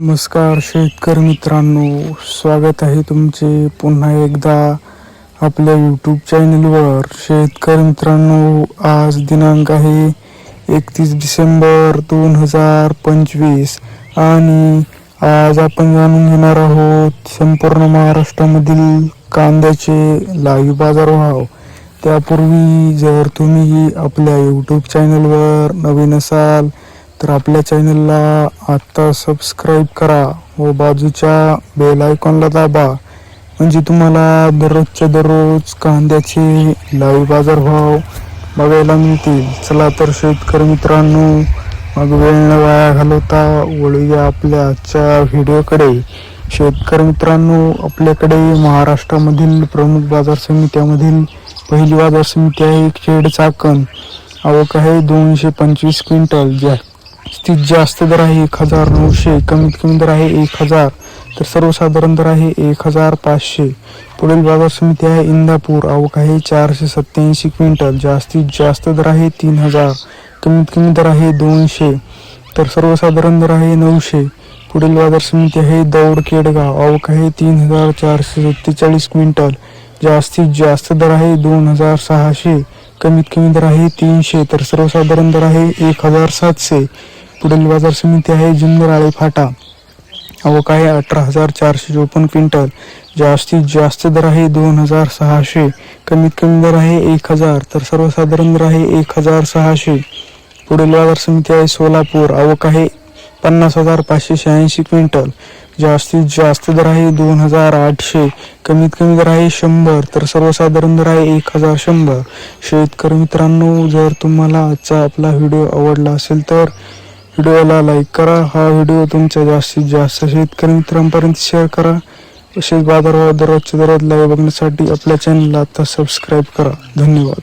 नमस्कार शेतकरी मित्रांनो स्वागत आहे तुमचे पुन्हा एकदा आपल्या यूट्यूब चॅनलवर शेतकरी मित्रांनो आज दिनांक आहे एकतीस डिसेंबर दोन हजार पंचवीस आणि आज आपण जाणून घेणार आहोत संपूर्ण महाराष्ट्रामधील कांद्याचे लाईव्ह बाजारभाव. त्यापूर्वी जर तुम्ही आपल्या यूट्यूब चॅनलवर नवीन असाल तर आपल्या चॅनलला आत्ता सबस्क्राईब करा व बाजूच्या बेल आयकॉनला दाबा. म्हणजे तुम्हाला दररोजच्या दररोज कांद्याचे लाईव्ह बाजारभाव बघायला मिळतील. चला तर शेतकरी मित्रांनो मग वेळ न वाया घालवता वळूया आपल्या आजच्या व्हिडिओकडे. शेतकरी मित्रांनो आपल्याकडे महाराष्ट्रामधील प्रमुख बाजार समित्यामधील पहिली बाजार समिती आहे खेड चाकण. आवक आहे दोनशे पंचवीस क्विंटल. ज्या जास्तीत जास्त दर आहे एक हजार नऊशे कमीत कमी दर आहे एक हजार. तर सर्वसाधारण दर आहे एक हजार पाचशे. पुढील बाजार समिती आहे इंदापूर. आवक आहे चारशे सत्याऐंशी क्विंटल. जास्तीत जास्त दर आहे तीन हजार. कमीत कमी दर आहे दोनशे. तर सर्वसाधारण दर आहे नऊशे. पुढील बाजार समिती आहे दौड केडगाव आवक आहे तीन हजार चारशे सत्तेचाळीस क्विंटल. जास्तीत जास्त दर आहे दोन हजार सहाशे. कमीत कमी दर आहे तीनशे. तर सर्वसाधारण दर आहे एक हजार सातशे. पुढील बाजार समिती आहे जुन्नर फाटा. आवक आहे अठरा हजार चारशे चोपन्न क्विंटल. जास्तीत जास्त दर आहे दोन हजार सहाशे. कमीत कमी दर आहे एक हजार. तर सर्वसाधारण दर आहे एक हजार सहाशे. पुढील बाजार समिती आहे सोलापूर. आवक आहे पन्नास हजार पाचशे शहाऐंशी क्विंटल. जास्तीत जास्त दर आहे दोन हजार आठशे. कमीत कमी दर आहे शंभर. तर सर्वसाधारण दर आहे एक हजार शंभर. शेतकरी मित्रांनो जर तुम्हाला आजचा आपला व्हिडिओ आवडला असेल तर व्हिडिओला लाईक करा. हा व्हिडिओ तुमच्या जास्तीत जास्त शेतकरी मित्रांपर्यंत शेअर करा. तसेच बाजारभाव दररोजच्या दररोज लाईव्ह बघण्यासाठी आपल्या चॅनलला आता सबस्क्राईब करा. धन्यवाद.